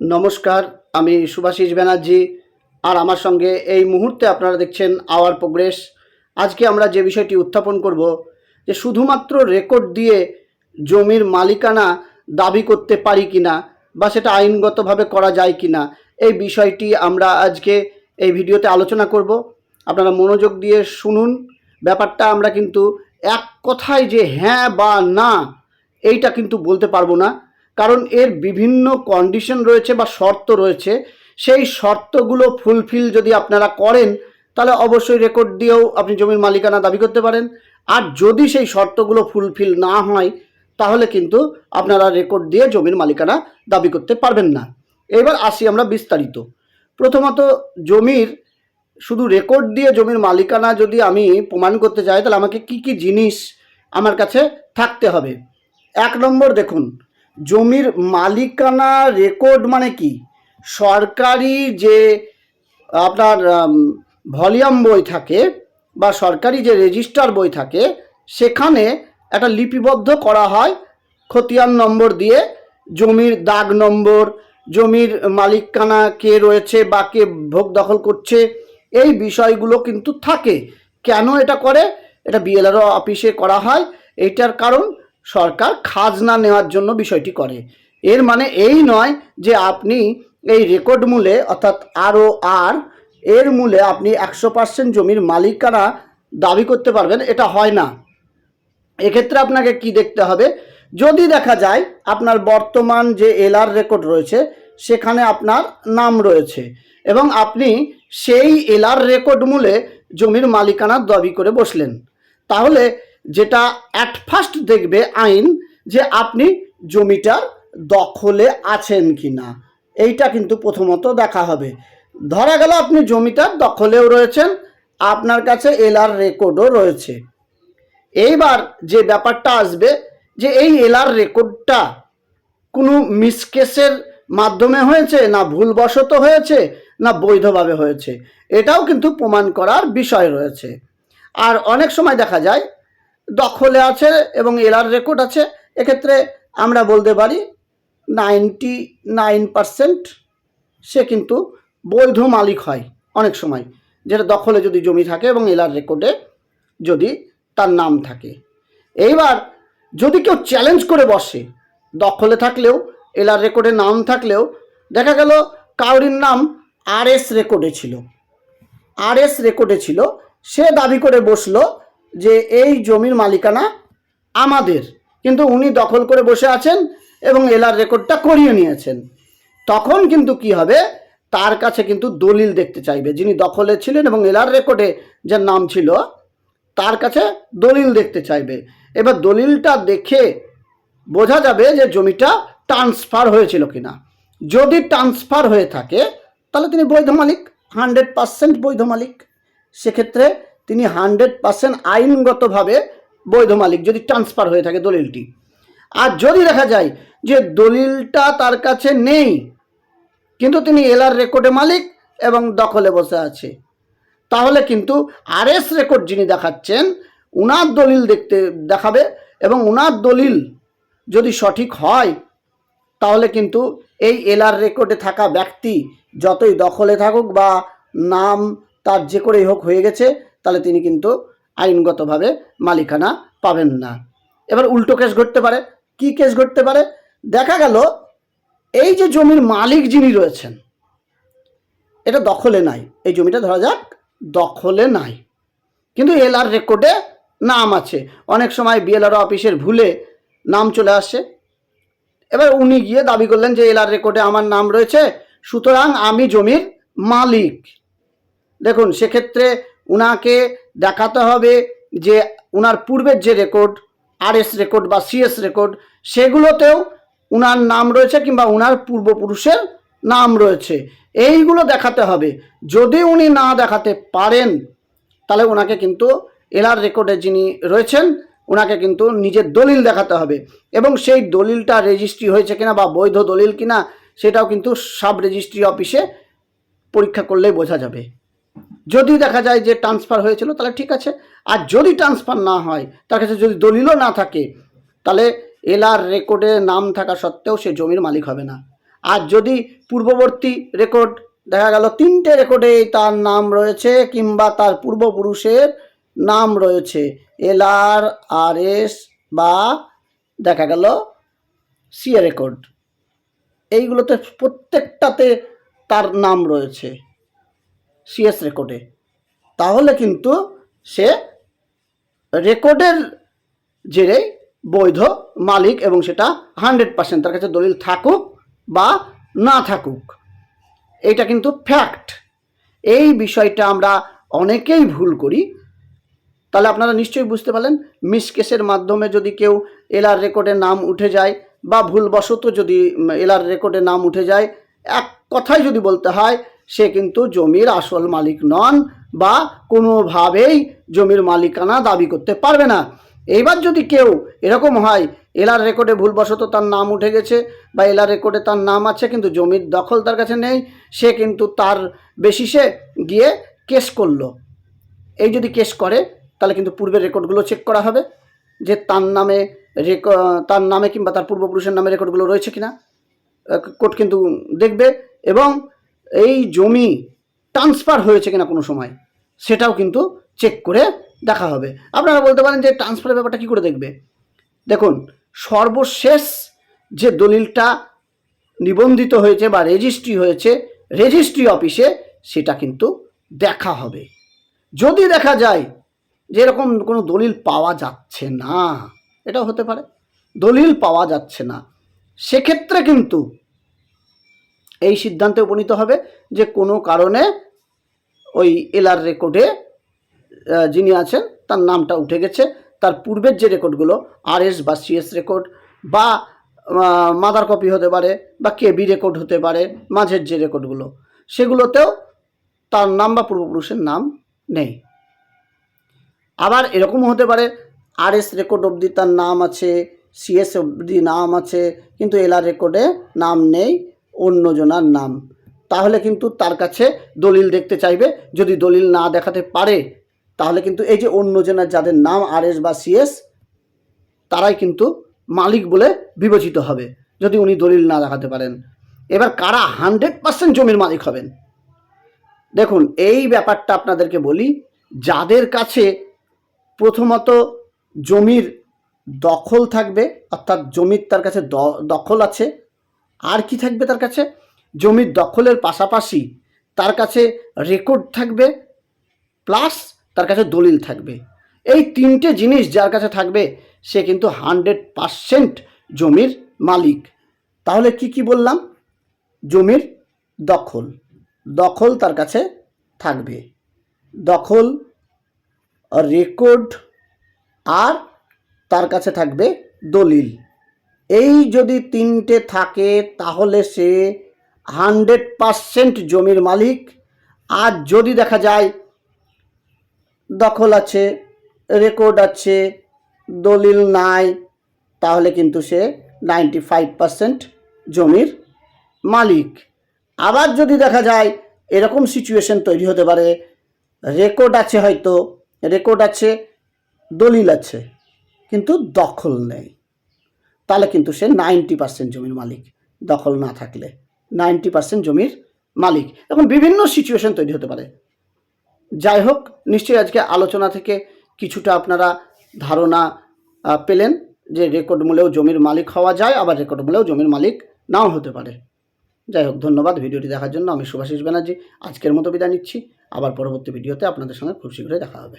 নমস্কার, আমি সুভাষিস ব্যানার্জি। আর আমার সঙ্গে এই মুহূর্তে আপনারা দেখছেন আওয়ার প্রোগ্রেস। আজকে আমরা যে বিষয়টি উত্থাপন করব, যে শুধুমাত্র রেকর্ড দিয়ে জমির মালিকানা দাবি করতে পারি কিনা বা সেটা আইনগতভাবে করা যায় কিনা, এই বিষয়টি আমরা আজকে এই ভিডিওতে আলোচনা করব। আপনারা মনোযোগ দিয়ে শুনুন। ব্যাপারটা আমরা কিন্তু এক কথায় যে হ্যাঁ বা না, এইটা কিন্তু বলতে পারব না। কারণ এর বিভিন্ন কন্ডিশন রয়েছে বা শর্ত রয়েছে। সেই শর্তগুলো ফুলফিল যদি আপনারা করেন, তাহলে অবশ্যই রেকর্ড দিয়েও আপনি জমির মালিকানা দাবি করতে পারেন। আর যদি সেই শর্তগুলো ফুলফিল না হয়, তাহলে কিন্তু আপনারা রেকর্ড দিয়ে জমির মালিকানা দাবি করতে পারবেন না। এবার আসি আমরা বিস্তারিত। প্রথমত জমির, শুধু রেকর্ড দিয়ে জমির মালিকানা যদি আমি প্রমাণ করতে চাই, তাহলে আমাকে কি কি জিনিস আমার কাছে থাকতে হবে? এক নম্বর দেখুন জমির মালিকানা রেকর্ড মানে কি? সরকারি যে আপনার ভলিউম বই থাকে বা সরকারি যে রেজিস্টার বই থাকে, সেখানে একটা লিপিবদ্ধ করা হয় খতিয়ান নম্বর দিয়ে জমির দাগ নম্বর, জমির মালিকানা কে রয়েছে বা কে ভোগ দখল করছে, এই বিষয়গুলো কিন্তু থাকে। কেন এটা করে? এটা বিএলআরও অফিসে করা হয়। এইটার কারণ সরকার খাজনা নেওয়ার জন্য বিষয়টি করে। এর মানে এই নয় যে আপনি এই রেকর্ড মূলে, অর্থাৎ আরও আর এর মূলে আপনি একশো পার্সেন্ট জমির মালিকানা দাবি করতে পারবেন, এটা হয় না। এক্ষেত্রে আপনাকে কি দেখতে হবে? যদি দেখা যায় আপনার বর্তমান যে এলআর রেকর্ড রয়েছে, সেখানে আপনার নাম রয়েছে এবং আপনি সেই এলআর রেকর্ড মূলে জমির মালিকানা দাবি করে বসলেন। তাহলে যেটা অ্যাট ফার্স্ট দেখবে আইন যে আপনি জমিটার দখলে আছেন কি না এইটা কিন্তু প্রথমত দেখা হবে। ধরা গেল আপনি জমিটার দখলেও রয়েছেন, আপনার কাছে এলআর রেকর্ডও রয়েছে। এইবার যে ব্যাপারটা আসবে যে এই এলআর রেকর্ডটা কোনো মিসকেসের মাধ্যমে হয়েছে না ভুলবশত হয়েছে না বৈধভাবে হয়েছে? এটাও কিন্তু প্রমাণ করার বিষয় রয়েছে। আর অনেক সময় দেখা যায় দখলে আছে এবং এলার রেকর্ড আছে। এক্ষেত্রে আমরা বলতে পারি নাইনটি নাইন পারসেন্ট সে কিন্তু বৈধ মালিক হয় অনেক সময়, যেটা দখলে যদি জমি থাকে এবং এলআর রেকর্ডে যদি তার নাম থাকে। এইবার যদি কেউ চ্যালেঞ্জ করে বসে, দখলে থাকলেও এলআর রেকর্ডে নাম থাকলেও, দেখা গেল কাউরির নাম আর এস রেকর্ডে ছিল। আর এস রেকর্ডে ছিল, সে দাবি করে বসল যে এই জমির মালিকানা আমাদের। কিন্তু উনি দখল করে বসে আছেন এবং এলার রেকর্ডটা করিয়ে নিয়েছেন। তখন কিন্তু কি হবে? তার কাছে কিন্তু দলিল দেখতে চাইবে। যিনি দখলে ছিলেন এবং এলার রেকর্ডে যার নাম ছিল, তার কাছে দলিল দেখতে চাইবে। এবার দলিলটা দেখে বোঝা যাবে যে জমিটা ট্রান্সফার হয়েছিল কিনা। যদি ট্রান্সফার হয়ে থাকে, তাহলে তিনি বৈধ মালিক, হান্ড্রেড পার্সেন্ট বৈধ মালিক। সেক্ষেত্রে তিনি হান্ড্রেড পার্সেন্ট আইনগতভাবে বৈধ মালিক, যদি ট্রান্সফার হয়ে থাকে দলিলটি। আর যদি দেখা যায় যে দলিলটা তার কাছে নেই, কিন্তু তিনি এলআর রেকর্ডে মালিক এবং দখলে বসে আছে, তাহলে কিন্তু আরএস রেকর্ড যিনি দেখাচ্ছেন, উনার দলিল দেখতে দেখাবে এবং উনার দলিল যদি সঠিক হয়, তাহলে কিন্তু এই এলআর রেকর্ডে থাকা ব্যক্তি যতই দখলে থাকুক বা নাম তার যে করেই হোক হয়ে গেছে তাহলে তিনি কিন্তু আইনগতভাবে মালিকানা পাবেন না। এবার উল্টো কেস ঘটতে পারে। কি কেস ঘটতে পারে? দেখা গেল, এই যে জমির মালিক যিনি রয়েছেন, এটা দখলে নাই। এই জমিটা ধরা যাক, দখলে নাই। কিন্তু এলআর রেকর্ডে নাম আছে। অনেক সময় বিএলআর অফিসের ভুলে নাম চলে আসে। এবার উনি গিয়ে দাবি করলেন যে, এলআর রেকর্ডে আমার নাম রয়েছে, সুতরাং আমি জমির মালিক। দেখুন, সেক্ষেত্রে উনাকে দেখাতে হবে যে উনার পূর্বের যে রেকর্ড, আরএস রেকর্ড বা সিএস রেকর্ড, সেগুলোতেও উনার নাম রয়েছে কিংবা উনার পূর্বপুরুষের নাম রয়েছে। এইগুলো দেখাতে হবে। যদি উনি না দেখাতে পারেন, তাহলে ওনাকে কিন্তু এলার রেকর্ডে যিনি রয়েছেন ওনাকে কিন্তু নিজের দলিল দেখাতে হবে। এবং সেই দলিলটা রেজিস্ট্রি হয়েছে কিনা বা বৈধ দলিল কিনা, সেটাও কিন্তু সাব রেজিস্ট্রি অফিসে পরীক্ষা করলেই বোঝা যাবে। যদি দেখা যায় যে ট্রান্সফার হয়েছিল, তাহলে ঠিক আছে। আর যদি ট্রান্সফার না হয়, তার কাছে যদি দলিলও না থাকে, তাহলে এলআর রেকর্ডে নাম থাকা সত্ত্বেও সে জমির মালিক হবে না। আর যদি পূর্ববর্তী রেকর্ড দেখা গেল তিনটে রেকর্ডে তার নাম রয়েছে, কিংবা তার পূর্বপুরুষের নাম রয়েছে এল আর আর এস বা দেখা গেল সিএ রেকর্ড এইগুলোতে প্রত্যেকটাতে তার নাম রয়েছে। সিএস রেকর্ডে তাহলে কিন্তু সে রেকর্ডের জেরে বৈধ মালিক এবং সেটা হান্ড্রেড পার্সেন্ট তার কাছে দলিল থাকুক বা না থাকুক। এটা কিন্তু ফ্যাক্ট এই বিষয়টা আমরা অনেকেই ভুল করি। তাহলে আপনারা নিশ্চয়ই বুঝতে পারলেন, মিস কেসের মাধ্যমে যদি কেউ এলার রেকর্ডে নাম উঠে যায় বা ভুলবশত যদি এলার রেকর্ডে নাম উঠে যায়, এক কথায় যদি বলতে হয় সে কিন্তু জমির আসল মালিক নন বা কোনোভাবেই জমির মালিকানা দাবি করতে পারবে না। এইবার যদি কেউ এরকম হয়, এলার রেকর্ডে ভুলবশত তার নাম উঠে গেছে বা এলার রেকর্ডে তার নাম আছে কিন্তু জমির দখল তার কাছে নেই, সে কিন্তু তার বেসিসে গিয়ে কেস করল। এই যদি কেস করে, তাহলে কিন্তু পূর্বের রেকর্ডগুলো চেক করা হবে যে তার নামে রেক তার নামে কিংবা তার পূর্বপুরুষের নামে রেকর্ডগুলো রয়েছে কিনা। কোর্ট কিন্তু দেখবে এবং এই জমি ট্রান্সফার হয়েছে কিনা কোনো সময়, সেটাও কিন্তু চেক করে দেখা হবে। আপনারা বলতে পারেন যে ট্রান্সফারের ব্যাপারটা কী করে দেখবে? দেখুন, সর্বশেষ যে দলিলটা নিবন্ধিত হয়েছে বা রেজিস্ট্রি হয়েছে রেজিস্ট্রি অফিসে সেটা কিন্তু দেখা হবে। যদি দেখা যায় যে এরকম কোনো দলিল পাওয়া যাচ্ছে না, এটাও হতে পারে, দলিল পাওয়া যাচ্ছে না, সেক্ষেত্রে কিন্তু এই সিদ্ধান্তে উপনীত হবে যে কোনো কারণে ওই এলআর রেকর্ডে যিনি আছেন, তার নামটা উঠে গেছে। তার পূর্বের যে রেকর্ডগুলো আর এস বা সিএস রেকর্ড বা মাদার কপি হতে পারে বা কেবি রেকর্ড হতে পারে, মাঝের যে রেকর্ডগুলো, সেগুলোতেও তার নাম বা পূর্বপুরুষের নাম নেই। আবার এরকমও হতে পারে আর এস রেকর্ড অবধি তার নাম আছে, সিএস অবধি নাম আছে, কিন্তু এলআর রেকর্ডে নাম নেই। অন্যজনার নাম। তাহলে কিন্তু তার কাছে দলিল দেখতে চাইবে। যদি দলিল না দেখাতে পারে, তাহলে কিন্তু এই যে অন্যজনের যাদের নাম আর এস বা সিএস, তারাই কিন্তু মালিক বলে বিবেচিত হবে, যদি উনি দলিল না দেখাতে পারেন। এবার কারা হান্ড্রেড পার্সেন্ট জমির মালিক হবেন? দেখুন, এই ব্যাপারটা আপনাদেরকে বলি, যাদের কাছে প্রথমত জমির দখল থাকবে, অর্থাৎ জমির তার কাছে দখল আছে আর কি থাকবে তার কাছে? জমির দখলের পাশাপাশি তার কাছে রেকর্ড থাকবে প্লাস তার কাছে দলিল থাকবে। এই তিনটে জিনিস যার কাছে থাকবে, সে কিন্তু হান্ড্রেড পারসেন্ট জমির মালিক। তাহলে কি কি বললাম? জমির দখল। দখল তার কাছে থাকবে। দখল রেকর্ড আর তার কাছে থাকবে দলিল। এই যদি তিনটে থাকে, তাহলে সে হান্ড্রেড পারসেন্ট জমির মালিক। আর যদি দেখা যায়, দখল আছে, রেকর্ড আছে, দলিল নাই, তাহলে কিন্তু সে নাইনটি ফাইভ পারসেন্ট জমির মালিক। আবার যদি দেখা যায়, এরকম সিচুয়েশন তৈরি হতে পারে, রেকর্ড আছে হয়তো, রেকর্ড আছে, দলিল আছে, কিন্তু দখল নেই। তাহলে কিন্তু সে নাইনটি পার্সেন্ট জমির মালিক, দখল না থাকলে। নাইনটি পার্সেন্ট জমির মালিক। এখন বিভিন্ন সিচুয়েশন তৈরি হতে পারে। যাই হোক, নিশ্চয়ই আজকে আলোচনা থেকে কিছুটা আপনারা ধারণা পেলেন যে রেকর্ড মূলেও জমির মালিক হওয়া যায়, আবার রেকর্ড মূলেও জমির মালিক নাও হতে পারে। যাই হোক, ধন্যবাদ ভিডিওটি দেখার জন্য। আমি সুভাষিস ব্যানার্জি, আজকের মতো বিদায় নিচ্ছি। আবার পরবর্তী ভিডিওতে আপনাদের সঙ্গে খুব শীঘ্রই দেখা হবে।